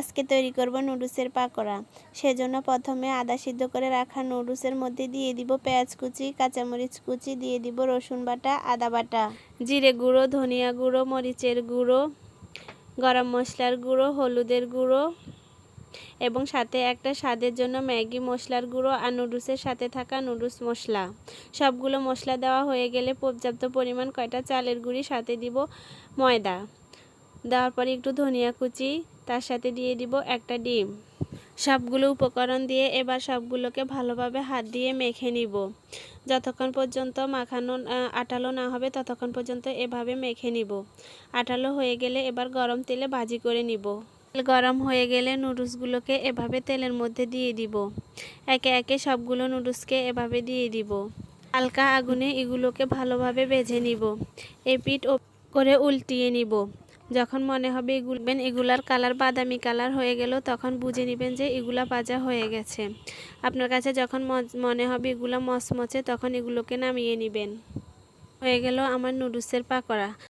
আজকে তৈরি করব নুডলসের পাকোড়া। সেজন্য প্রথমে আদা সিদ্ধ করে রাখা নুডলসের মধ্যে দিয়ে দিব পেঁয়াজ কুচি, কাঁচামরিচ কুচি, দিয়ে দিব রসুন বাটা, আদা বাটা। জিরে গুঁড়ো, ধনিয়া গুঁড়ো, মরিচের গুঁড়ো, গরম মশলার গুঁড়ো, হলুদের গুঁড়ো এবং সাথে একটা স্বাদের জন্য ম্যাগি মশলার গুঁড়ো আর নুডলসের সাথে থাকা নুডলস মশলা। সবগুলো মশলা দেওয়া হয়ে গেলে পর্যাপ্ত পরিমাণ কয়টা চালের গুঁড়ি সাথে দিব ময়দা। দেওয়ার পরে একটু ধনিয়া কুচি, তার সাথে দিয়ে দিব একটা ডিম। সবগুলো উপকরণ দিয়ে এবার সবগুলোকে ভালোভাবে হাত দিয়ে মেখে নিব। যতক্ষণ পর্যন্ত মাখানো আটালো না হবে, ততক্ষণ পর্যন্ত এভাবে মেখে নিব। আটালো হয়ে গেলে এবার গরম তেলে ভাজি করে নিব। তেল গরম হয়ে গেলে নুডলসগুলোকে এভাবে তেলের মধ্যে দিয়ে দিব। একে একে সবগুলো নুডলসকে এভাবে দিয়ে দিব। হালকা আগুনে এগুলোকে ভালোভাবে ভেজে নিব। এপিট ও করে উল্টিয়ে নিব। যখন মনে হবে এগুলবেন এগুলার কালার বাদামি কালার হয়ে গেল, তখন বুঝে নেবেন যে এগুলা ভাজা হয়ে গেছে। আপনার কাছে যখন মনে হবে এগুলো মচমচে, তখন এগুলোকে নামিয়ে নেবেন। হয়ে গেল আমার নুডলসের পাকোড়া।